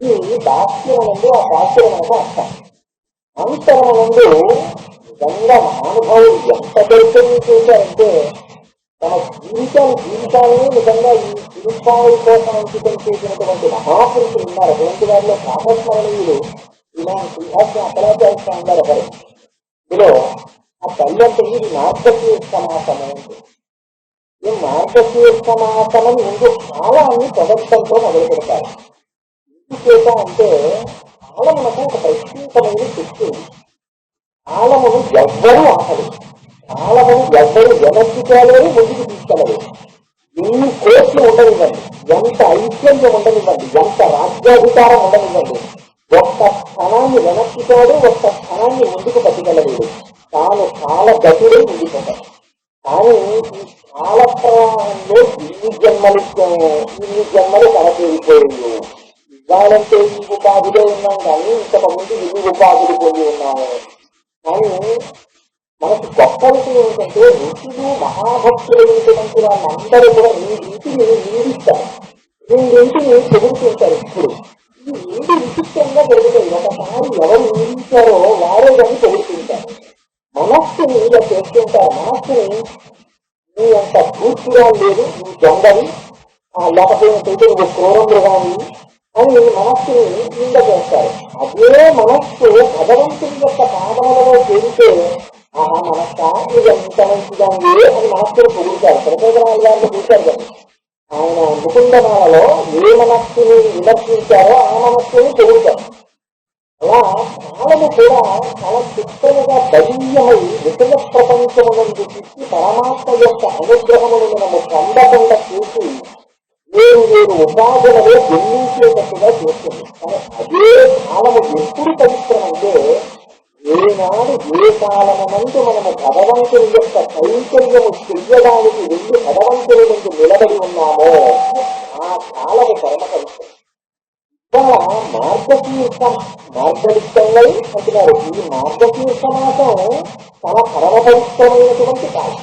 ఇది దాస్యం ఆ బాహ్యమునకు మనకు అర్థం అంతరం నుండి నిజంగా మహానుభావులు ఎంత దర్శనం చేశారంటే తన జీవితాన్ని జీవితాన్ని నిజంగా ఈ తిరుపాయి కోసం అంకితం చేసినటువంటి మహాపురుషులు ఉన్నారు. అటువంటి వారిలో ప్రాతస్మరణీయులు ఇలాంటి సింహాసన అపరాచార్య ఉన్నారు గారు ఒకరు. ఇందులో ఆ తల్లి అంటే ఇది మార్గశీర సమాసము ఈ మార్గశీర సమాసనం ముందు కాలాన్ని ప్రదర్శనతో మొదలు పెడతారు ఎందుచేత అంటే ఆలమునకు ఒక ప్రత్యేకమైన శక్తి ఉంది. ఎవ్వరూ ఆపరు ఆలమును ఎవ్వరు వెనక్కి ముందుకు తీసుకెళ్ళరు ఎన్ని కోట్లు ఉండనివ్వండి ఎంత ఐశ్వర్యం ఉండనివ్వండి ఎంత రాజ్యాధికారం ఉండనివ్వండి ఒక్క స్థానాన్ని వెనక్కిపోడు ఒక్క స్థానాన్ని ముందుకు పట్టుకెళ్ళలేడు తాను కాల గతుడే ముందుకుంటాడు కానీ ఈ కాల ప్రవాహంలో ఇన్ని జన్మలు ఇన్ని జన్మలు కనపడిపోయాయి వాళ్ళంటే ఈ ఉపాధిలో ఉన్నాం కానీ ఇంతకుముందు ముందు ఉపాధులు పొంది ఉన్నాము కానీ మనకు గొప్ప విషయం ఏంటంటే ఋషులు మహాభక్తులు అయినటువంటి వాళ్ళందరూ కూడా ఈ రీతిని నిందిస్తారు. ఈ రీతిని చెబుతుంటారు ఇప్పుడు. ఈ నీటి విచిత్రంగా జరుగుతుంది ఒకసారి ఎవరు నిందించారో వారే కానీ చెబుతుంటారు. మనస్సుని ఇలా చేస్తుంటారు. మనస్సుని నీ అంత పూర్తిగా లేదు నీ దొంగని ఆ లేకపోయినట్లయితే నువ్వు క్రూర మృగాన్ని అని మనస్సుని నింద చేస్తారు అదే మనస్సు భగవంతుని యొక్క పాదాలలో చేరితే ఆ మనస్స ఇది ఎంత ఉంది అని మనస్సును పొగుడుతారు. ప్రచోదనాలు గారిని చూశారు కదా. ఆయన ముకుందనాలలో ఏ మనస్సుని విమర్శించారో ఆ మనస్సుని పొగుడుతారు. అలా కాలము కూడా చాలా చిత్రముగా బలీయమై విషయ ప్రపంచమునందు చూసి పరమాత్మ యొక్క అనుగ్రహమును మనము పొందకుండా చూసి వేరు వేరు ఉపాధులలో జన్మించేటట్టుగా చేస్తుంది కానీ అదే కాలము ఎప్పుడు పవిత్రమంటే ఏనాడు ఏ కాలమునందు మనము భగవంతుని యొక్క కైంకర్యము చెయ్యడానికి వెళ్ళి భగవంతుని ముందు నిలబడి ఉన్నామో ఆ కాలము పరమ పవిత్రం ఇవాళ మార్గశీర్షం మార్గలిష్టంగా అంటున్నారు ఈ మార్గశీర్ష మాసం చాలా పరమ పవిత్రమైనటువంటి కాలం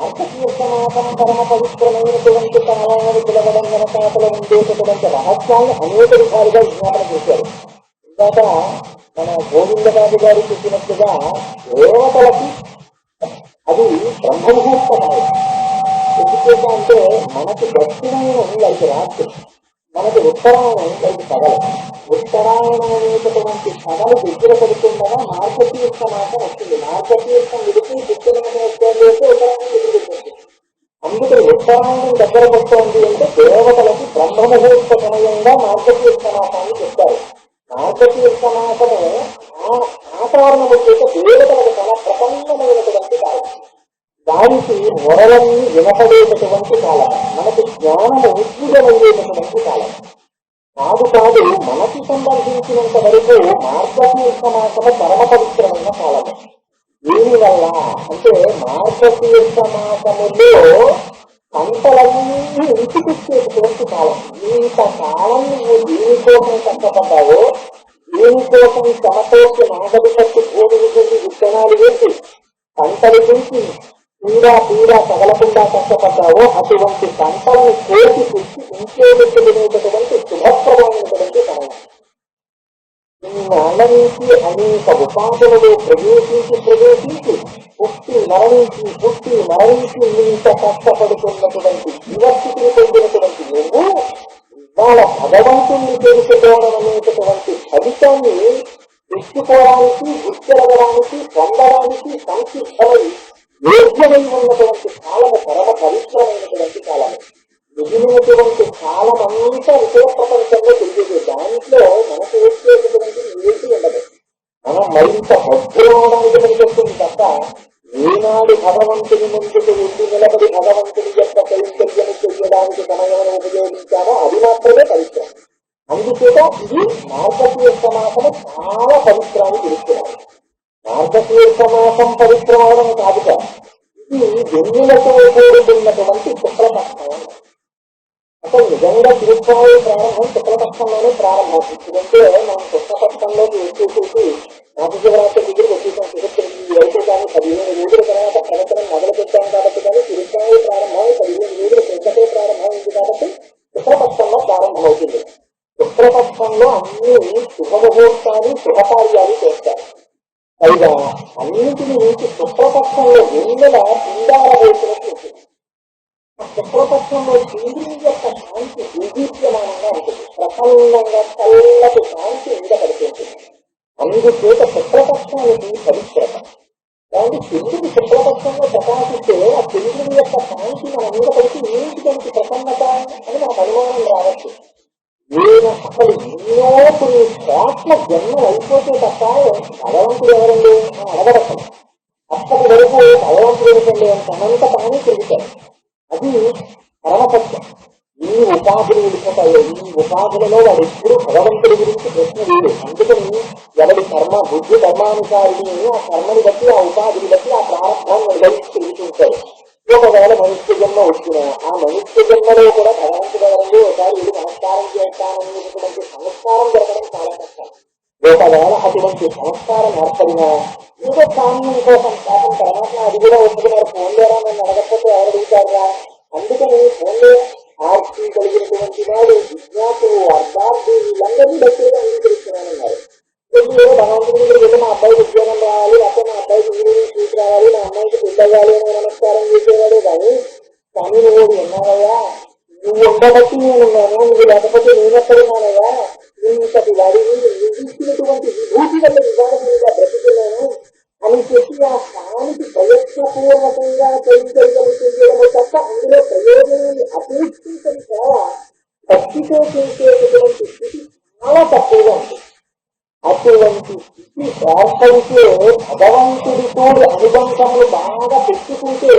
మార్గశీర్ష పరమ పవిత్రమైనటువంటి కాలాన్ని పిలవడం వెనకాతలో ఉండేటటువంటి రహస్యాన్ని అనేక విధాలుగా విజ్ఞాపన చేశారు ఇందాక మన గోవిందరాజు గారు చెప్పినట్లుగా దేవతలకి అది బ్రహ్మముహూర్తమైన కాలం ఎందుచేత అంటే మనకి దక్షిణాయనం లైక్ రాత్రి మనకి ఉత్తరాయణం లైక్ పగలం ఉత్తరాయణం అనేటటువంటి పగలు దగ్గర పడుతుండగా మార్గతీర్థ మాసం వస్తుంది మార్గతీర్థం విడిచి దుఃఖమైన వచ్చేది ఉత్తరాయణం ఎదురుకుంటుంది అందుకని ఉత్తరాయణం దగ్గర వస్తోంది అంటే దేవతలకి బ్రహ్మముహూర్త సమయంగా మార్గతీర్థ మాసాన్ని చెప్తారు మార్గతీర్థ మాసము ఆ కారణము చేత దేవతలకు చాలా ప్రసన్నమైనటువంటి కాలం దానికి మొరలన్నీ వినపడేటటువంటి కాలం మనకు జ్ఞానము ఉద్భుతమయ్యేటటువంటి కాలం కాదు కాదు మనకి సంబంధించినంత వరకు మార్గశీర్ష మాసము పరమ పవిత్రమైన కాలము దీనివల్ల అంటే మార్గశీర్ష మాసములో పంటలన్నీ ఇంటికిచ్చేటువంటి కాలం. ఇంత కాలం నువ్వు దీనికోసం కష్టపడ్డావో దీనికోసం సమతోటి నాగడి కట్టి భూమిని చెంది విత్తనాలు వేసి పంటలు గురించి తీరా తీరా తగలకుండా కష్టపడ్డావో అటువంటి పంటలను కోసి పుచ్చి ఇంకేటటువంటి శుభప్రదమైనటువంటి సమయం ఇన్నాళ్ళ నుంచి అనేక ఉపాధులలో ప్రవేశించి ప్రవేశించి పుట్టి మరణించి పుట్టి మరణించి ఇంత కష్టపడుతున్నటువంటి జీవస్థితిని పొందినటువంటి నువ్వు ఇవాళ భగవంతుని తెలుసుకోవడం అనేటటువంటి ఫలితాన్ని తెచ్చుకోవడానికి గుర్తిరగడానికి పొందడానికి సంసిద్ధమై యోగ్యమై ఉన్నటువంటి కాలము పరమ పవిత్రమైనటువంటి కాలము. మిగిలినటువంటి కాలం అంతా విషయ ప్రపంచంలో తిరిగేది దాంట్లో మనకు వచ్చేటటువంటి ఏది ఉండదు. మనం మరింత భద్రమవడానికి పనిచేస్తుంది తప్ప ఏనాడు భగవంతుని ముందుకు ఉండి నిలబడి భగవంతుని యొక్క కైంకర్యము చెయ్యడానికి సమయం ఉపయోగించామో అది మాత్రమే పరిశ్రమ అందుచేత ఇది మార్గశీర్ష మాసము చాలా పవిత్రాన్ని తెలుస్తున్నారు మార్గశీర్ష మాసం పవిత్రమవడం కాదు కాదు. ఇది వెన్నులతో కూడుకున్నటువంటి శుక్లపక్షం. అసలు నిజంగా తిరుపతి ప్రారంభం శుక్లపక్షంలోనే ప్రారంభం. ఎందుకంటే మనం శుక్లపక్షంలోకి వచ్చేసేసి మాకు శివరాత్రి దగ్గరికి వచ్చేసాం. తిరుపతి వరకు కానీ పదిహేను రోజుల తర్వాత ప్రవచనం మొదలు పెట్టాం కాబట్టి కానీ తిరుపతి ప్రారంభం పదిహేను రోజుల పెద్దటే ప్రారంభమైంది కాబట్టి శుక్లపక్షంలో ప్రారంభమవుతుంది. శుక్లపక్షం శుభపక్షంలో అన్ని శుభముహూర్తాలు శుభకార్యాలు చేస్తారు. పైగా అన్నింటిని నుంచి శుక్రపక్షంలో వెన్నెల పిండాల వేసినట్టు ఉంటుంది ఆ శుక్రపక్షంలో చంద్రుని యొక్క శాంతి నిర్దీప్యమానంగా ఉంటుంది ప్రసన్నంగా చల్లటి శాంతి మీద పడుతుంటుంది అందుచేత శుక్రపక్షానికి పవిత్రత కాబట్టి చంద్రుడి శుక్లపక్షంలో ప్రకాశిస్తే ఆ చంద్రుడి యొక్క శాంతి మన మీద పడితే ఏంటి దానికి ప్రసన్నత అని మనకు అనుమానం రావచ్చు. నేను అసలు ఎన్నో కొన్ని కోట్ల జన్మలు అయిపోతే తప్ప భగవంతుడు ఎవరండి అని అడగడసలు అప్పటి వరకు భగవంతుడు ఏంటండి అని తనంత తానే తెలుస్తాడు అది పరమసత్యం ఈ ఉపాధులు వెళ్ళిపోతాయో ఈ ఉపాధులలో వాడు ఎప్పుడు భగవంతుడి గురించి ప్రశ్న లేదు అందుకని ఎవరి కర్మ బుద్ధి కర్మానుసారిని ఆ కర్మని బట్టి ఆ ఉపాధిని బట్టి ఆ ప్రారంభాన్ని నిర్వహించి తిరుగుతుంటారు ఒకవేళ మనుష్య జన్మ వచ్చినా ఆ మనుష్య జన్మలో కూడా భగవంతుడు ఎవరండి ఒకసారి ఇది నమస్కారం చేస్తాననేటువంటి సంస్కారం జరగడం చాలా కష్టం ఒకవేళ అటువంటి సంస్కారం ఏర్పడినా ఏదో కామ్యం కోసం పాపం తర్వాత అది కూడా ఒప్పుకున్నారు ఫోన్లేరా నన్ను అడగకపోతే ఎవరు అడుగుతారా అందుకని ఫోన్లే ఆర్తి కలిగినటువంటి వాడు విజ్ఞాతులు అర్థార్థి వీళ్ళందరినీ దగ్గరగా అంగీకరిస్తున్నానన్నారు ఎందుకు భగవంతుడి దగ్గర వెళ్ళి మా అబ్బాయికి ఉద్యోగం రావాలి లేకపోతే మా అబ్బాయికి ఇంజనీరింగ్ సీట్ రావాలి మా అమ్మాయికి పెళ్ళి అవ్వాలి అని నమస్కారం చేసేవాడే కానీ కానీ నువ్వు ఉన్నావయ్యా నువ్వు ఉండబట్టి నేను ఉన్నాను నువ్వు లేకపోతే నేను ఎక్కడున్నానయ్యా ఇంతటి వాడిని నువ్వు ఇచ్చినటువంటి విభూతి వల్ల వివాదం మీద బ్రతుకున్నాను అని చెప్పి ఆ స్థానికి ప్రయత్నపూర్వకంగా చేయగలిగలు చేయడము తప్ప అందులో ప్రయోజనాన్ని అపేక్షించని సేవ భక్తితో చేసేటటువంటి స్థితి చాలా తక్కువగా ఉంటుంది అటువంటి స్థితి ఏర్పడితే భగవంతుడితో అనుబంధములు బాగా పెట్టుకుంటే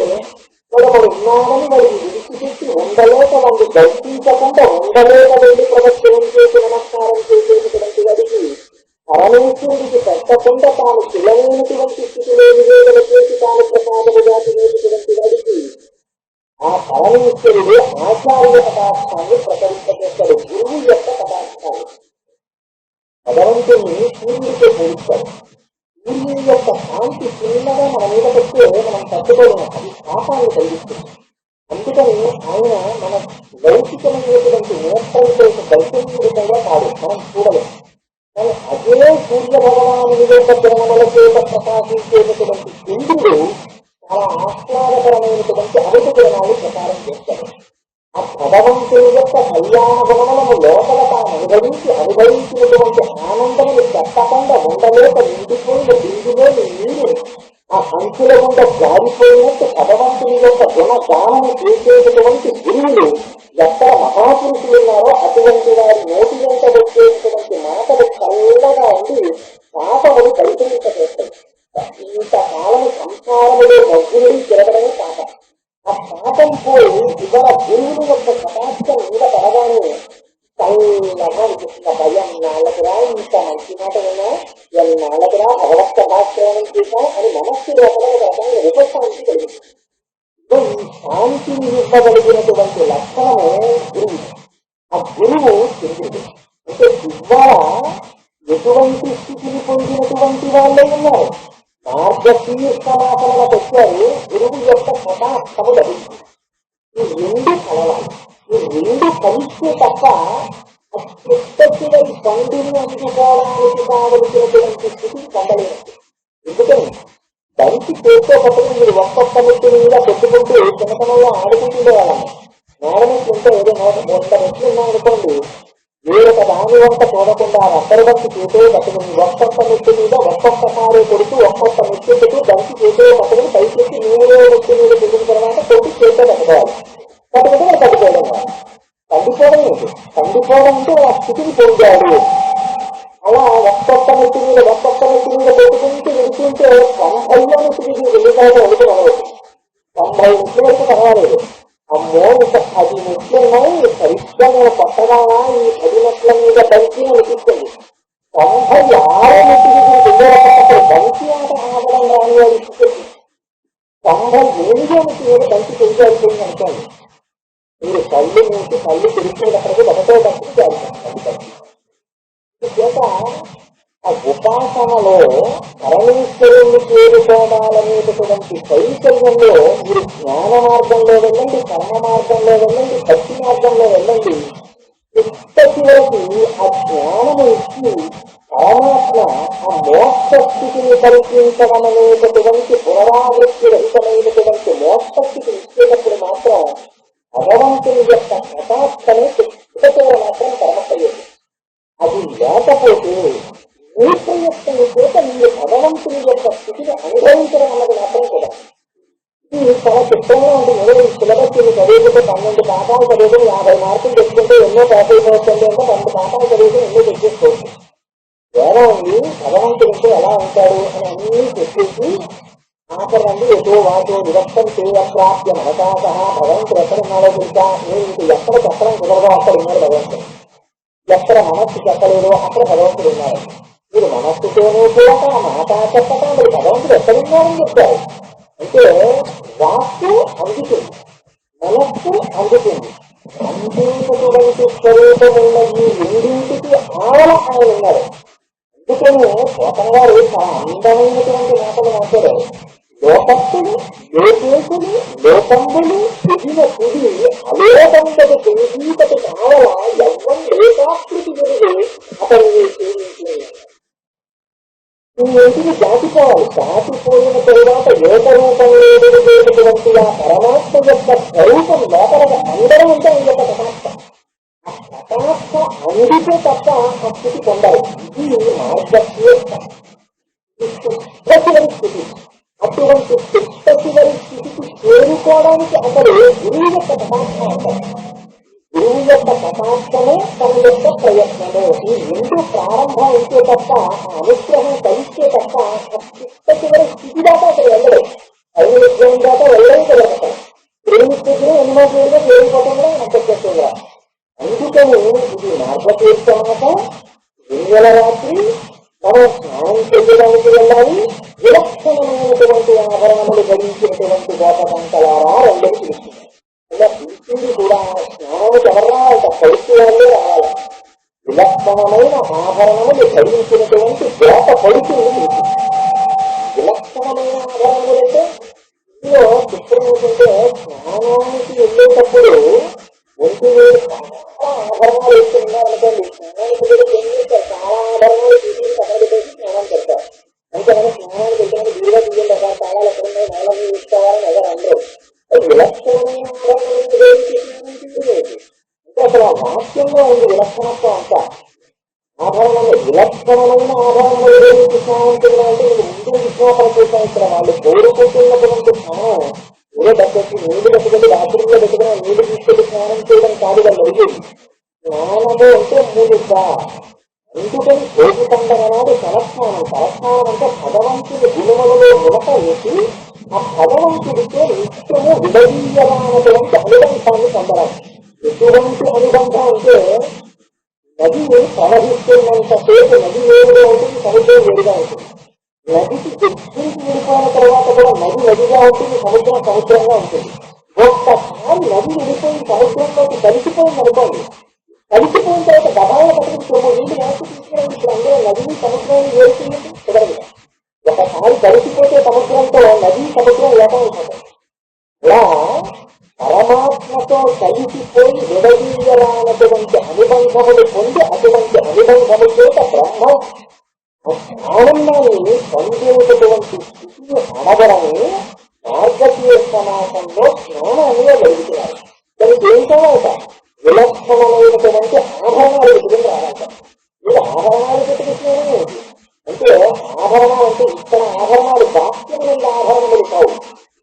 వాడు వాడు ఉన్నాడని వాడిని విడిచిపెట్టి ఉండలేక వాళ్ళు దర్శించకుండా ఉండలేక వెళ్ళి ప్రదక్షిణం చేసి నమస్కారం చేసేటువంటి వాడికి పరమేశ్వరుడికి పెట్టకుండా తాను పిలవైనటువంటి స్థితిలో నివేదన చేసి తాను ప్రసాదముగా తినేటువంటి వాడికి ఆ పరమేశ్వరుడు ఆచార్య పదార్థాన్ని ప్రకటింపజేస్తాడు గురువు యొక్క పదార్థాన్ని భగవంతుని సూర్యుడితో పోలుస్తాడు సూర్యుని యొక్క కాంతి చిన్నగా మన మీద పెడితే మనం తట్టుకోలేము. అది పాపాన్ని కలిగిస్తుంది. అందుకని ఆయన మన లౌకికమైనటువంటి నేత్రంతో దర్శనీయుడిగా కాదు మనం చూడలేము. కానీ అదే సూర్య భగవాను యొక్క కిరణముల చేత ప్రకాశించేటటువంటి చంద్రుడు చాలా ఆహ్లాదకరమైనటువంటి అరుపు ప్రచారం చేస్తాడు. ఆ యొక్క కళ్యాణ గుణములను లోపల తాను అనుభవించి అనుభవించినటువంటి ఆనందములు చెప్పకుండా ఉండలేక నిండిపోయిన బిందులోని నీరు ఆ అంచుల గుండా జారిపోయినట్టు భగవంతుని యొక్క గుణగానం చేసేటటువంటి గురువులు ఎక్కడ మహాపురుషులు ఉన్నారో అటువంటి వారి నోటి వెంట వచ్చేటటువంటి మాటలు చల్లగా ఉండి పాపములు పరిచయింపచేస్తాయి ఇంతకాలము సంసారములో మగ్గులు తిరగడమే పాపం ఆ పాపం పోయి ఇవాళ గురువుని యొక్క కటాక్షం మీద పడగానే చల్లగా అనిపిస్తుంది భయం నాళ్ళకురా ఇంత మంచి మాట విన్నా ఎన్నాళ్ళకురా భగవత్ కటాక్షణం చేశా అని మనస్సు లోపల ఒక రకమైన ఉపశాంతి కలిగింది. ఈ శాంతిని ఇవ్వగలిగినటువంటి లక్షణమే గురువు. ఆ గురువు చెందింది అంటే ఇవాళ ఎటువంటి స్థితిని పొందినటువంటి వాళ్ళే ఉన్నారు? మార్గశీర్షమాసనలకు పెట్టారు. గురువు యొక్క కటాక్షము లభించింది ఈ రెండు కలవాలి ఈ రెండు కలిస్తే తప్ప ఆ పండుని అందుకోవడానికి కావలసినటువంటి స్థితిని పొందలేదు ఎందుకని బంతి చేస్తే పట్టుకుని మీరు ఒక్కొక్క మెట్టు మీద పెట్టుకుంటూ చిన్నతనంలో ఆడుకుంటుండే వాళ్ళము మేడమెట్లు ఉంటే ఏదో నూట వంద మెట్లు ఉన్నాయనుకోండి వేరొక దాని వంట చూడకుండా రబ్బరు బంతి చేతే పట్టుకుని ఒక్కొక్క మెట్టు మీద ఒక్కొక్క సారి కొడుతూ ఒక్కొక్క మెట్టు పెట్టి బంతి చేతే పట్టుకుని పైకెత్తి నూనె మెట్టు మీద పెట్టిన తర్వాత కొట్టి చేసే పట్టుకోవాలి పట్టుకుంటే కట్టుకోవడం పట్టుకోవడం కాదు. ఏంటి? పండిపోవడం అంటే ఆ స్థితిని పొందాలి. అలా ఒక్కొక్క మెట్టు మీద ఒక్కొక్క మెట్టు మీద పెట్టుకుంటూ వెళ్తుంటే తొంభై మెట్టు వెళ్ళిపోవడం ఎందుకు మొదలవుతుంది తొంభై మెట్లు వరకు పర్వాలేదు అమ్మో ఇంకా పది మెట్లు ఉన్నాయి సరిగ్గా నేను కొట్టగలనా ఈ పది మెట్ల మీద బంతి అనిపిస్తుంది తొంభై ఆరు మెట్టు దగ్గర వెళ్ళేటప్పుడు బంతి ఆట ఆడడం రాని అనిపిస్తుంది తొంభై ఎనిమిదో మెట్టు బంతి తెలిసిపోయింది అనుకోండి మీరు కళ్ళు నుంచి కళ్ళు తెరిచేటప్పటికి ఒకటో బంతి జారుతుంది చేత ఆ ఉపాసనలో పరమేశ్వరుణ్ణి చేరుకోవాలనేటటువంటి కైతల్యంలో మీరు జ్ఞాన మార్గంలో వెళ్ళండి కర్మ మార్గంలో వెళ్ళండి భక్తి మార్గంలో వెళ్ళండి ఇప్పటి వరకు ఆ జ్ఞానము ఇచ్చి పరమాత్మ ఆ మోక్ష స్థితిని కల్పించడం అనేటటువంటి పునరావృత్తి రహితమైనటువంటి మోక్ష స్థితిని ఇచ్చేటప్పుడు మాత్రం భగవంతుని యొక్క కటాక్షమే చిట్ట చివర మాత్రం పరమయ్యేది అది లేకపోతే ప్రయత్నం చేత నీ భగవంతుని యొక్క స్థితిని అనుభవించడం అన్నది మాత్రం కూడా. ఇది చాలా చిత్రంగా ఉంటుంది ఏదో సిలబస్ ఇది చదువుకుంటే పన్నెండు పాఠాలు చదువుకుని యాభై మార్కులు తెచ్చుకుంటే ఎన్నో పాస్ అయిపోతుంది అంటే పన్నెండు పాఠాలు చదువుకుని ఎన్నో తెచ్చేసుకోవచ్చు. వేరే ఉంది భగవంతుడితో ఎలా ఉంటాడు అని అన్ని చెప్పేసి ఆఖరి నుండి ఎటో వాటో విరక్తం చేయప్రాప్య అవకాశ భగవంతుడు ఎక్కడ ఉన్నాడో తెలుసా? నేను ఇంక ఎక్కడ చెప్పడం కుదరదో అక్కడ ఉన్నాడు భగవంతుడు. ఎక్కడ మనస్సు చెప్పలేదో అక్కడ భగవంతుడు ఉన్నాడు. మీరు మనస్సుతోనే కూడా మాట చెప్పటం మరి భగవంతుడు ఎక్కడున్నాడని చెప్తారు అంటే వాక్కు అందుతుంది మనస్సు అందుతుంది అందించటువంటి స్వరూపమున్న ఈ రెండింటికి ఆవల ఆయన ఉన్నారు అందుకనే పోతం గారు చాలా అందమైనటువంటి మాటలు మాట్లాడారు లోకత్తులు లోకేశులు లోకంబులు దిగిన కుడి అలోకంతటి సంగీతకు కావల ఎవ్వం ఏకాకృతి గురువు అతన్ని సేవించింది ఈ ఇంటికి దాటిపోవాలి దాటిపోయిన తరువాత ఏకరూపం లేనటువంటి ఆ పరమాత్మ యొక్క స్వరూపం లోపల అందరం ఉంటే ఆయన యొక్క కటాక్ష ఆ కటాక్ష అందుకే తప్ప ఆ స్థితి పొందాలి ఇది మార్గశీర్ష చిత్తచివరి స్థితి అటువంటి చిత్తచివరి స్థితికి చేరుకోవడానికి అసలు గురువు యొక్క కటాక్ష అంటారు గురువు యొక్క కటాక్షమే తన యొక్క ప్రయత్నము ఈ రెండు ప్రారంభం అయితే తప్ప ఆ అనుగ్రహం కలిస్తే తప్ప ఆ చిత్త చివరి స్థితి దాకా అక్కడ వెళ్ళలేదు ఐదు దాకా వెళ్ళలేదు కదా ప్రేమి స్థితిలో ఎన్నో పేరుగా పేరుకోవడంలో అందుకని ఇది మార్గతీర్థమాట వెన్నెల రాత్రి మనం స్నానం చేయడానికి వెళ్ళాలి విలక్షణమైనటువంటి ఆభరణములు ధరించినటువంటి గోపకంతలారా రెండని పిలుస్తుంది ఇలా పిలిచింది కూడా స్నానానికి ఎవరు రావాలట వాళ్ళే రావాలి? విలక్షణమైన ఆభరణములు ధరించినటువంటి గోప పడుతుంది పిలిచింది విలక్షణమైన ఆభరణములు అంటే ఇందులో చిత్రం ఏంటంటే స్నానానికి వెళ్ళేటప్పుడు ఒంటి వేరు చాలా ఆభరణాలు వేస్తున్నారనుకోండి స్నానానికి వెళ్ళి చాలా ఆభరణాలు తీసుకుని పక్కన పెట్టేసి స్నానం పెడతారు అంటే మనం స్నానానికి వెళ్ళడానికి వీడిగా తీయండి అక్కడ చాలా ఎక్కడ ఉన్నాయి వాళ్ళని తీసుకోవాలని ఎవరు అందరూ అది విలక్షణమైన అంటే అసలు ఆ వాక్యంలో ఉంది విలక్షణత్వం అంతా. ఆభరణము విలక్షణమైన ఆభరణములు ఏదైతే స్నానం ముందు విజ్ఞాపన చేశాం ఇక్కడ వాళ్ళు కోరుకుంటున్నటువంటి స్థానం ఏదో పద్ధతి నీళ్ళు పెట్టుకుని రాత్రిలో పెట్టుకున్న నీళ్ళు తీసుకెళ్ళి స్నానం చేయడం కాదు వాళ్ళు అడిగేది స్నానము అంటే మూలిక ఎందుకని కోరుకుంటాం అన్నది తలస్నానం తలస్నానం అంటే భగవంతుడి గుణములలో మునక వేసి ఆ భగవంతుడితో నిత్యము విడదీయమైనటువంటి అనుబంధాన్ని పొందడం ఎటువంటి అనుబంధం అంటే నది ప్రవహిస్తున్నంత సేపు నది వేరుగా ఉంటుంది సముద్రం వేరుగా ఉంటుంది. నదికి దగ్గరికి వెళ్ళిపోయిన తర్వాత కూడా నది నదిగా ఉంటుంది సముద్రం సముద్రంగా ఉంటుంది. ఒక్కసారి నది వెళ్ళిపోయి సముద్రంలోకి కలిసిపోయింది అనుకోండి కలిసిపోయిన తర్వాత గబాల పట్టుకుని నీళ్ళు వెనక్కి తీసుకుని ఇప్పుడు అందరూ నదిని సముద్రాన్ని వేరుతుంది కుదరదు. ఒకసారి కలిసిపోతే సముద్రంతో నది సముద్రం ఏకమైపోతుంది ఇలా పరమాత్మ పరమాత్మతో కలిసిపోయి విడదీయరానటువంటి అనుబంధములు పొంది అటువంటి అనుబంధము చేత బ్రహ్మ ఆనందాన్ని పొందేటటువంటి స్థితిని అనగడము మార్గశీయ సమాసంలో స్నానాన్ని జరుగుతున్నారు దానికి ఏం కావాలట? విలక్షణమైనటువంటి ఆభరణాలు పెట్టుకుని రావాలట. మీరు ఆభరణాలు పెట్టుకుని అంటే ఆభరణం అంటే ఇక్కడ ఆభరణాలు బాహ్యం ఆభరణములు కావు.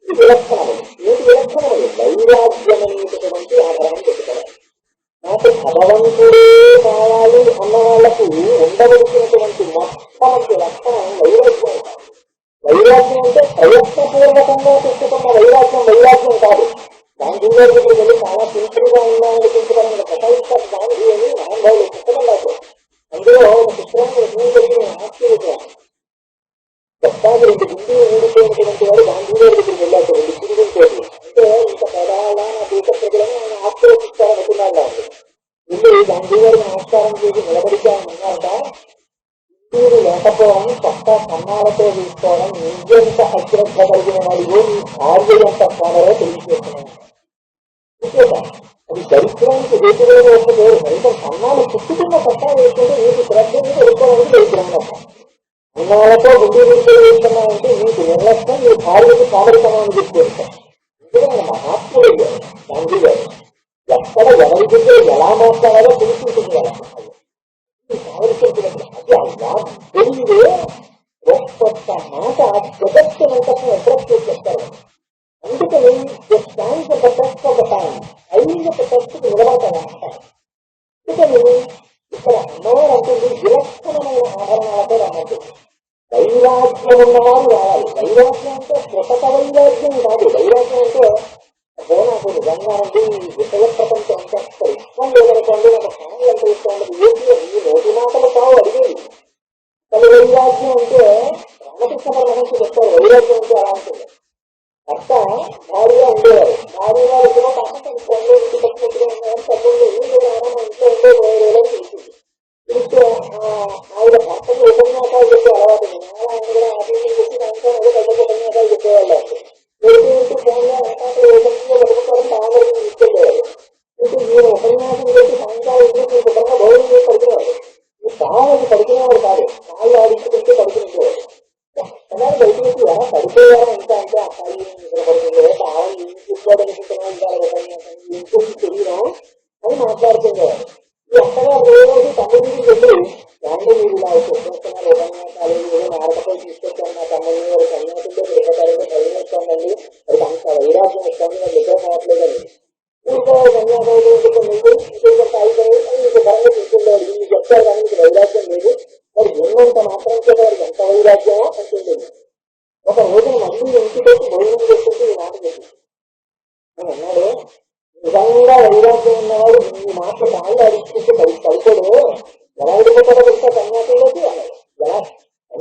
ఇది విలక్షణములు ఏది విలక్షణములు వైరాగ్యమైనటువంటి ఆధారం పెట్టుకోవాలి నాకు భగవంతుడే కావాలి అన్న వాళ్ళకు ఉండవలసినటువంటి మొట్టమొదటి లక్షణం వైరాగ్యం వైరాగ్యం అంటే ప్రయత్నపూర్వకంగా పెట్టుకున్న వైరాగ్యం వైరాగ్యం కాదు గాంధీ గారి దగ్గరికి వెళ్ళి చాలా సింపుల్గా ఉండాలనిపించడానికి ప్రపంచ గాంధీ అని మహానుభావులు పుస్తకం రాశారు అందులో ఒక పుస్తకాన్ని రచన చేసి ఆశ్చర్యపోయాను చెప్తాను రెండు గుండెలు ఊడిపోయినటువంటి వాడు గాంధీ గారి దగ్గరికి వెళ్ళారు రెండు తిరుగుంటే అంటే ఇంత పెదాలా నా దేశ ప్రజలను ఆయన ఆశ్చర్యపిస్తారనుకున్నాడు నాకు వెళ్ళి గాంధీ గారికి నమస్కారం నిలబడిగా నిలబడితే ఆయన హిందువులు లేకపోవడం కొత్త కన్నాలతో తీసుకోవడం నిజంత అశ్రద్ధ కలిగిన వాడు నీ భార్య ఎంత సోదరో తెలియజేస్తున్నాను అంతేకా అది దరిద్రానికి హేతువైన ఒక పేరు ఫలితం చేసుకుంటే నీకు శ్రద్ధ ఉంది తెలుసుకోవడానికి తెలుసుకున్నాం అన్నాలతో గుండె విడుదల చేస్తున్నామంటే నీకు నిర్లక్ష్యం నీ భార్యకి కామరితనాన్ని తీసుకొస్తాం ఎందుకంటే మహాత్ముడు అయ్యాడు గాంధీ గారు ఎక్కడ ఎవరి గుండె ఎలా మాట్లాడాలో తెలుసుకుంటుంది కదా కావలసినటువంటి అది అలా తెలియదే ఒక్కొక్క మాట జగత్తునంతకు అడ్రస్ చేసి చెప్తారు అందుకని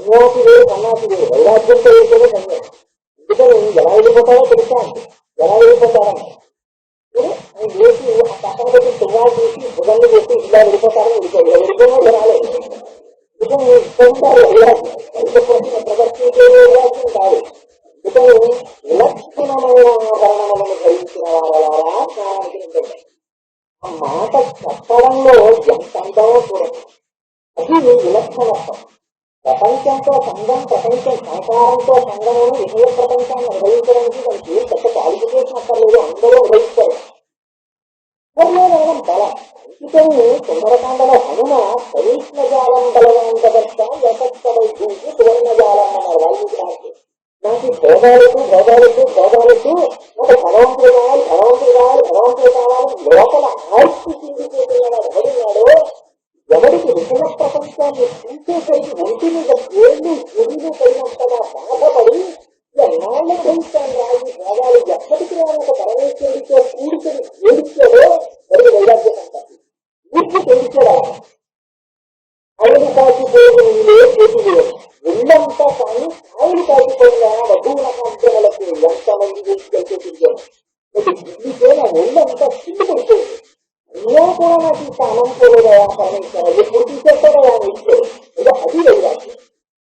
సన్యాసి వేరు సన్యాసి వేరు వైరాగ్యంతో వేసేదే సన్యాసి ఎందుకని ఎలా విడిపోతాడో తెలుసా అంటే ఎలా విడిపోతాడన్నాడు వేసి పక్కన పెట్టి తువ్వాలు తీసి బుధంలో చేసి ఇలా వెళ్ళిపోతారని విడిపోయి ఇలా విడిపోయినా ఇతను ఇష్టంగా వైరాగ్యం ప్రదర్శించే వైరాగ్యం కాదు. ఇతను విలక్షణమైన వర్ణములను ధరించిన వారలారా ఉంటుంది ఆ మాట చెప్పడంలో ఎంత అందమో చూడండి అది విలక్షణత్వం ప్రపంచంతో సంఘం ప్రపంచం సంసారంతో సంఘమును విజయ ప్రపంచాన్ని అనుభవించడానికి దానికి ఏం పెద్ద క్వాలిఫికేషన్ అక్కర్లేదు అందరూ అనుభవిస్తారు పూర్ణోదయం బలం అందుకని సుందరకాండలో హనుమ పరీక్షజాలం బలవంతగట్ట యశస్సవై సువర్ణ జాలం అన్నారు వాల్మీకి మహర్షి నాకు భోగాలకు భోగాలకు భోగాలకు ఒక భగవంతుడు కావాలి భగవంతుడు కావాలి భగవంతుడు కావాలి లోపల ఆయుష్కి చిందిపోతున్నాడు ఎవడున్నాడో ఎవరికి విషయ ప్రపంచాన్ని చూసేసరికి ఒంటి మీద ఏళ్ళు గుడిలు పోయినంతగా బాధపడి ఎన్నాళ్ళు గ్రహిస్తాను రా ఈ భోగాలు ఎప్పటికీ ఒక పరమేశ్వరుడితో కూడుకొని ఏడిచాడో ఎవరి వైరాగ్యం అంటారు ఊరికి తెలిసాడు ఆయన కాచిపోయిన నీళ్ళే ఒళ్ళంతా కానీ కాయలు కాచిపోయిన వధువుల కాంతములకు ఎంతమంది తీసుకెళ్తే తిరిగాను దిల్లికే నా ఒళ్ళంతా చిల్లు పడిపోయింది అన్నా కూడా నాకు ఇంత అనంతలేదా పరమేశ్వర ఎప్పుడు తీసేస్తాడో ఆయన ఇచ్చాడు ఇక అది వైరాగ్యం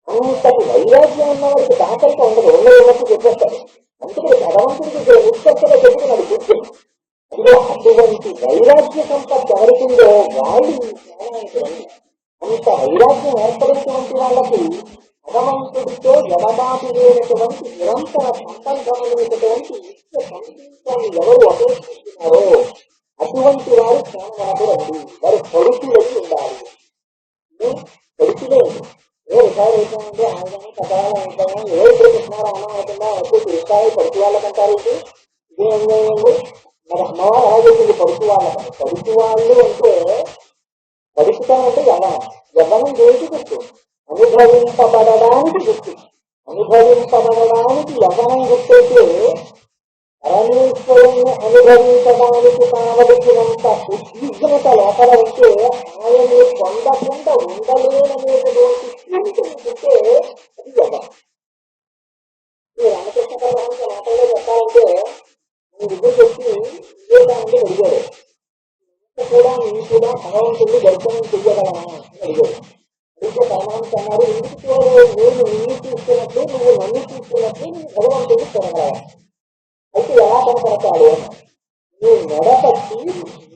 అంతటి వైరాగ్యం ఉన్న వారికి దాకరిక ఉండదు ఉన్న ఉన్నట్టు చెప్పేస్తాడు అందుకని భగవంతుడికి ఇక్కడ చెప్పి నాకు బుద్ధి ఇదిగో అటువంటి వైరాగ్య సంపత్తి ఎవరికిందో వాళ్ళు అంత వైరాగ్యం ఏర్పడేటువంటి వాళ్ళకి భగవంతుడితో ఎడబాటు లేనటువంటి నిరంతర సంబంధమైనటువంటి నిత్య ఎవరు అపేక్షిస్తున్నారో అటువంటి వారు జ్ఞానమునకు రండి వారు పడుతులై ఉండాలి పడుతులే ఏ రికార్డు వేసామంటే ఆయన కథాలు ఉంటాము ఏ ఇప్పుడు అనవకుండా అప్పుడు అవుతుందా ఎక్కువ వాళ్ళకంటారు ఇది ఇదే మరి అమ్మవారు అలా చెప్పింది పడుతు వాళ్ళకని వాళ్ళు అంటే పడుకుతామంటే యవ్వనం యవ్వనం దేనికి గుర్తు అనుభవింపబడడానికి గుర్తు. అనుభవింపబడడానికి యవ్వనం గుర్తయితే పరమేశ్వరుని అనుభవించడానికి కావలసినంత ఉద్విగ్నత లోపల ఉంటే ఆయన్ని పొందకుండా ఉండలేననేటువంటి స్థితి ఉంటే అది యవ్వనం ఈ రామకృష్ణ పరమహంస మాటల్లో చెప్పాలంటే మీ విద్య చెప్పి వివేకానంద అడిగారు కూడా నీ కూడా భగవంతుడిని దర్శనం చెయ్యగలమా అని అడిగారు అడిగితే పరమహంస అన్నారు ఎందుకు నేను నిన్ను చూస్తున్నట్లు నువ్వు నన్ను చూస్తున్నట్లు నేను భగవంతుడిని చూడగలవా? అయితే ఎలా కనపడతాడు అన్న నువ్వు నడపట్టి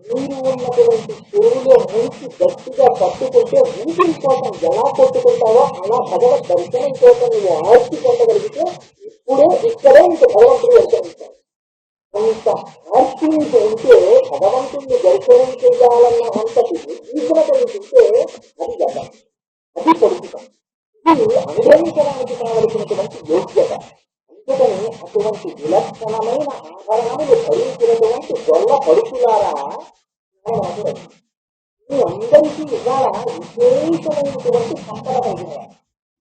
నీరు ఉన్నటువంటి చెరువులో మురికి గట్టిగా పట్టుకుంటే ఊపిరి కోసం ఎలా కొట్టుకుంటావో అలా భగవత్ దర్శనం కోసం నువ్వు ఆర్తి పొందగలిగితే ఇప్పుడే ఇక్కడే నీకు భగవంతుడు దర్శనిస్తాడు అంత ఆర్తి నీకు ఉంటే భగవంతుడిని దర్శనం చేయాలన్న అంతటి ఉద్విగ్నత నీకు అది గత. అది పొడుచుతాం ఇది అనుభవించడానికి కావలసినటువంటి యోగ్యత. అందుకని అటువంటి విలక్షణమైన ఆభరణములు ధరించినటువంటి గొల్ల పడుకులారా మీ అందరికీ ఇవాళ విశేషమైనటువంటి సంపద కలిగిన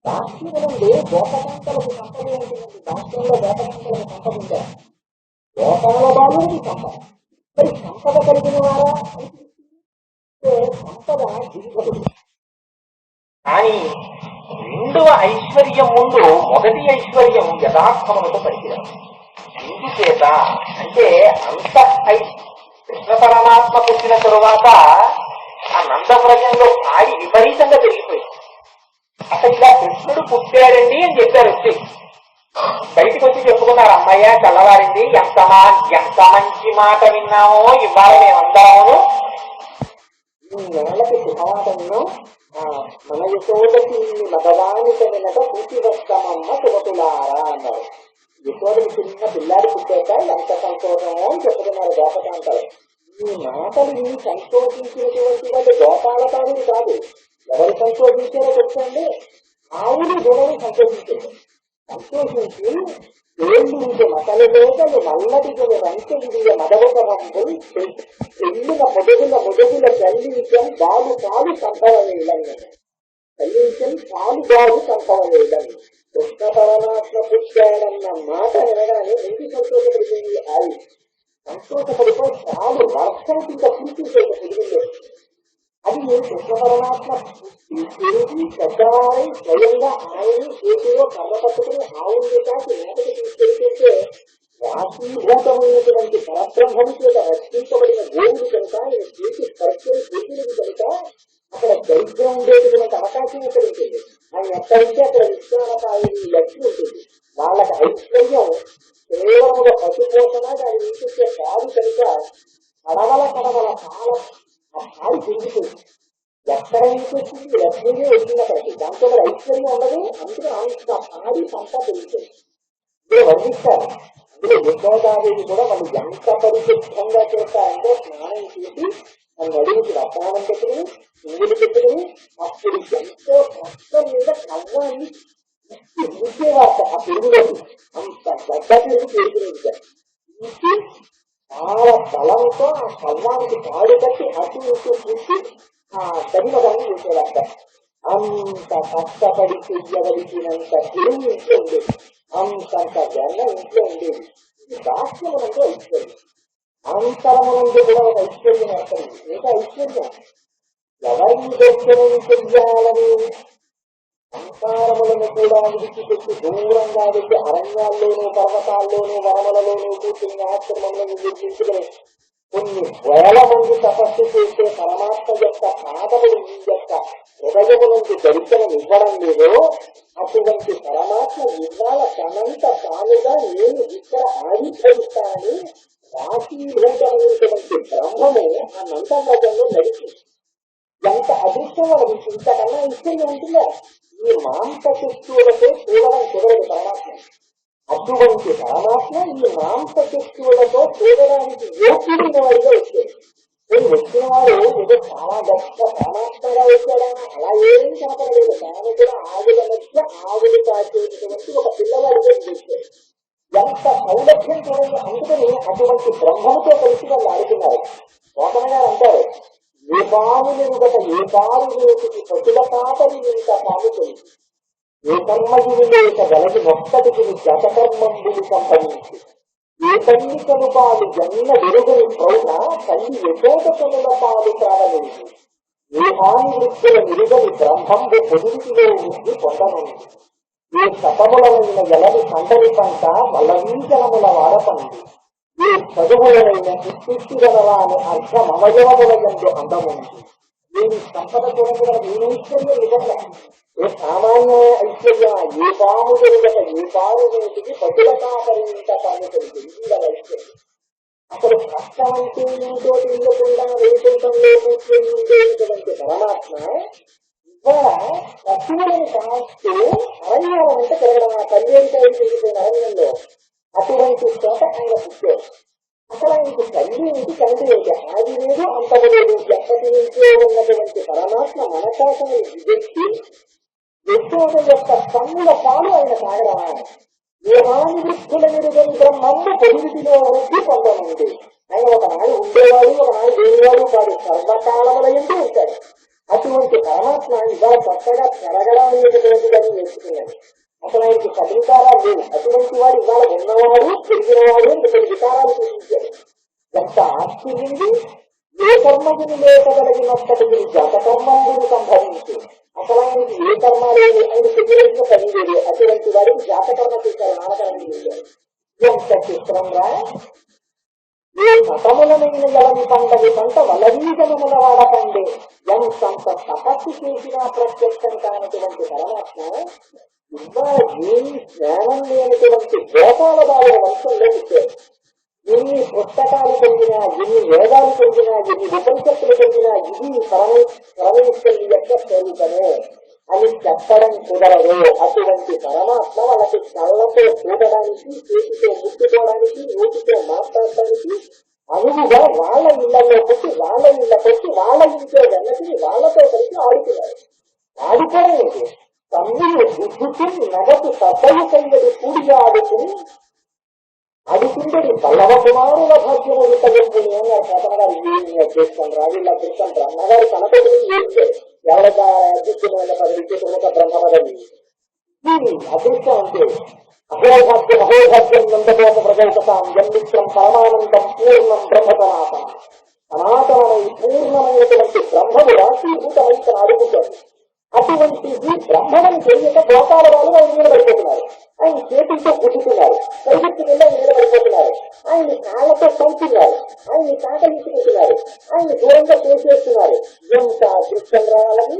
రాష్ట్రంలో గోపకంతలకు సంపద ఉంటుందండి రాష్ట్రంలో గోపకంతలకు సంపద ఉంటారు గోపాల బాలుడికి సంపద మరి సంపద కలిగిన వారా అంటే సంపద దిగుబడి కానీ రెండవ ఐశ్వర్యం ముందు మొదటి ఐశ్వర్యం యథార్థములతో పనికిరాదు ఎందుచేత అంటే అంత కృష్ణ పరమాత్మ పుట్టిన తరువాత ఆ నందవ్రజంలో కాడి విపరీతంగా పెరిగిపోయింది. అసలు ఇలా కృష్ణుడు పుట్టాడండి అని చెప్పారు వచ్చి బయటికి వచ్చి చెప్పుకున్నారు అమ్మయ్య చల్లవారింది ఎంత మా ఎంత మంచి మాట విన్నామో ఇవాళ మేమందరము ఈ నేలకి శుభవాదమును మన యశోదకి మగవాణి తగినట పూర్తి వస్తామమ్మ శుభకులారా అన్నారు. యశోదకి చిన్న పిల్లాడి పుట్టాక ఎంత సంతోషమో అని చెప్పుకున్నారు గోపకాంతలు. ఈ మాటలు విని సంతోషించినటువంటి వాళ్ళు గోపాలకాలు కాదు. ఎవరు సంతోషించారో చెప్పండి. ఆవులు దూడని సంతోషించారు సంతోషించి ఏళ్ళు మతలు లేకలు నల్లటిగలు రంకెలియ మదవక రంగులు చెల్లిన మొదగుల మొదగుల చల్లించం బాలు కాలు సంభవమేలని చల్లించం కాలు బాలు సంభవమేలని కృష్ణ పరమాత్మ పుట్టాడన్న మాట వినగానే ఎందుకు సంతోషపడిపోయింది ఆవి సంతోషపడిపోయి చాలు వర్షం కింద పూర్తించేది పెరిగింది అది నేను కృష్ణ పరమాత్మ పెద్దవారై స్వయంగా ఆయన్ని చేతిలో కర్ర పట్టుకుని ఆవుని కాసి మేటకు తీసుకెళ్తుంటే రాశీభూతమైనటువంటి పరబ్రహ్మము చేత రక్షించబడిన గోవుడు కనుక ఆయన చేతి స్పర్శని చేతులకు కనుక అక్కడ దరిద్రం ఉండేటువంటి అవకాశం ఎక్కడ ఉంటుంది ఆయన ఎక్కడైతే అక్కడ విశ్వానపాయి లక్ష్మి ఉంటుంది వాళ్ళకి ఐశ్వర్యం కేవలముగా పశుపోషణ దాని నుంచి కాదు కనుక కడవల కడవల కాలం ఆ పాలు పెరుగుతుంది ఎక్కడ నుంచి వచ్చింది లక్ష్మీదే వచ్చింది అక్కడికి దాంతో మరి ఐశ్వర్యం ఉండదు అందుకే అంత పాడి పంట పెరుగుతుంది ఇప్పుడు వర్ణిస్తారు అందులో యశోదాదేవి కూడా మనం ఎంత పరిశుద్ధంగా చేస్తారంటే స్నానం చేసి నన్ను అడుగుకి రసాయనం పెట్టుకుని ఇంగులు పెట్టుకుని అప్పుడు ఎంతో కష్టం మీద కవ్వాన్ని ముచ్చేవార్త ఆ పెరుగులోకి అంత గడ్డ పెరుగు పెరుగుతుంది చాలా బలంతో ఆ కవ్వానికి పాడు కట్టి అటు ఇటు చూసి ఆ శరీరాన్ని చేసేవార్త అంత కష్టపడి చెయ్యవలసినంత దేవుని ఇంట్లో ఉండేది అంతంత వెన్న ఇంట్లో ఉండేది ఇది దాస్యం అంటే ఐశ్వర్యం. అంతరమునందు కూడా ఒక ఐశ్వర్యం ఏర్పడింది ఇంకా ఐశ్వర్యం. ఎవరిని దర్శనం చెయ్యాలని సంసారములను కూడా విడిచిపెట్టి దూరంగా వెళ్ళి అరణ్యాల్లోనూ పర్వతాల్లోనూ వరమలలోనూ కూర్చుని ఆశ్రమంలో నిర్మించుకుని కొన్ని వేల మంది తపస్సు చేసే పరమాత్మ యొక్క పాదములు ఈ యొక్క హృదయము నుంచి దర్శనం ఇవ్వడం లేదో. అటువంటి పరమాత్మ ఇవాళ తనంత తానుగా నేను ఇక్కడ ఆవిర్భవిస్తానని రాశీభూతమైనటువంటి బ్రహ్మము ఆ నందవ్రతంలో నడిచింది. ఎంత అదృష్టం వాళ్ళకి ఇంతకన్నా ఐశ్వర్యం ఉంటుందా? ఈ మాంస శక్తులతో చూడడం కుదరదు పరమాత్మ. అటువంటి పరమాత్మ ఈ మాంస శక్తులతో చూడడానికి యోగ్యుడైన వాడిగా వచ్చాడు నేను వచ్చిన వాడు ఏదో చాలా గొప్ప పరమాత్మగా వచ్చాడా? అలా ఏమీ కనపడలేదు తాను కూడా ఆవుల మధ్య ఆవులు కాచేటటువంటి ఒక పిల్లవాడిగా చూశాడు. ఎంత సౌలభ్యం చూడండి అందుకని అటువంటి బ్రహ్మముతో కలిసి వాళ్ళు ఆడుతున్నారు. గౌతమ గారు అంటారు ఏ పాములెరుగట ఏ పాలు పశుల కాపరి ఇంత పాము తెలుసు ఏ కర్మయుని లేక గలది మొక్కటికి జతకర్మంబులు సంభవించి ఏ తల్లి కనుపాలు జన్మ జన్న వెలుగుని ప్రౌఢ తల్లి యశోద కనుల పాలు ప్రారంభించి ఏ హాని వృత్తుల నిరుగని బ్రహ్మంబు పొదుటిలో ఉంది పొందనుంది. ఏ శతములమైన ఎలని సంతని పంట వల్లవీజనముల వాడపండి ఏ చదువులైన సుస్థితిగలలాని అర్థమవయవముల ఎందు అందముంది. దీని సంపద చూడగల ఐశ్వర్యం నిజంగా ఏ సామాన్య ఐశ్వర్యం ఏ పాము జరుగుట ఏ పాము నీటికి పశుల కాపరింత పాము కలిగి ఐశ్వర్యం. అసలు కష్టం అంటే ఏమిటో తెలియకుండా వైకుంఠంలో కూర్చొని ఉండేటువంటి పరమాత్మ ఇవాళ పశువులను కాస్తూ అరణ్యం అంటే తిరగడం ఆ పల్లెంకాయ తిరుగుతున్న అరణ్యంలో అటువంటి చోట ఆయన పుట్టారు అసలు ఆయనకు తల్లి ఏంటి తండ్రి ఏంటి ఆది లేదు అంతము లేదు ఎప్పటి నుంచో ఉన్నటువంటి పరమాత్మ మన కోసమని విజెత్తి యశోద యొక్క కన్నుల పాలు ఆయన తాగడమా ఏహాని వృద్ధుల నిరుగని బ్రహ్మము పొడివిటిలో వృద్ధి పొందనుంది ఆయన ఒకనాడు ఉండేవాడు ఒకనాడు లేనివాడు కాదు సర్వకాలముల ఎందు ఉంటాడు అటువంటి పరమాత్మ ఇవాళ కొత్తగా పెరగడం అనేటటువంటి దాన్ని నేర్చుకున్నాడు. అసలు ఆయనకి సవికారాలు లేవు. అటువంటి వాడు ఇవాళ ఉన్నవాడు పెరిగినవాడు ఇతని వికారాలు చూపించాడు. ఎంత ఆశ్చర్యంది ఏ కర్మగుని లేకగలిగినప్పటికీ గత సంభవించి. అసలు ఆయనకి ఏ కర్మ లేదు ఆయన తెలియసిన పని లేదు. అటువంటి వాడికి జాతకర్మ చేశారు నామకరణం చేశారు ఎంత చిత్రంగా ఏ మతములమైన జలని పండగ పంట వలవీజనముల వాడకండి ఎంతంత తపస్సు చేసినా ప్రత్యక్షం కానటువంటి పరమాత్మ ఇవాళ ఏమి జ్ఞానం లేనటువంటి గోపాల బాలుల వంశంలో ఇచ్చారు ఎన్ని పుస్తకాలు కలిగినా ఎన్ని వేదాలు కలిగినా ఎన్ని ఉపనిషత్తులు కలిగినా ఇది పరమే యొక్క స్వరూపమే. అని చెప్పడం కుదరదు. అటువంటి పరమాత్మ వాళ్ళకి కళ్ళతో చూడడానికి చేతితో ముట్టుకోవడానికి నోటితో మాట్లాడటానికి అనువుగా వాళ్ళ ఇళ్ళలో పుట్టి వాళ్ళ ఇళ్ళ కొట్టి వాళ్ళ ఇంట్లో వెన్నటిని వాళ్ళతో కలిసి ఆడుతున్నారు. ఆడుకోవడం ఏంటి? తమ్ముడు బుద్ధుకుని నగదు సబ్బలు కలిగదు కూడిగా ఆడుకుని అడుగుండేది పల్లవ కుమారుల భాగ్యము వింటగొట్టుకుని అన్నారు చేతన గారు ఏం చేసుకోండి రా వీళ్ళ కృష్ణ బ్రహ్మగారు తనతో ఏడితే ఎవరికి అదృష్టమైన పదవి ఒక బ్రహ్మపదవి ఇది అదృష్టం అంటే అహోభాగ్యం అహోభాగ్యం నందకోట ప్రజాపతాం జన్మిత్రం పరమానందం పూర్ణం బ్రహ్మ సనాతనం సనాతనమై పూర్ణమైనటువంటి బ్రహ్మము రాశీభూతమై తన అడుగుతాడు అటువంటిది ఈ బ్రహ్మణం తెలియక గోపాల వాళ్ళు ఆయన మీద పడిపోతున్నారు. ఆయన చేతులతో కుట్టుతున్నారు కైగెత్తి మీద ఆయన మీద పడిపోతున్నారు. ఆయన కాళ్ళతో పంచుతున్నారు ఆయన కాకలించుకుంటున్నారు ఆయన దూరంగా చేసేస్తున్నారు. ఎంత అదృష్టం రావాలని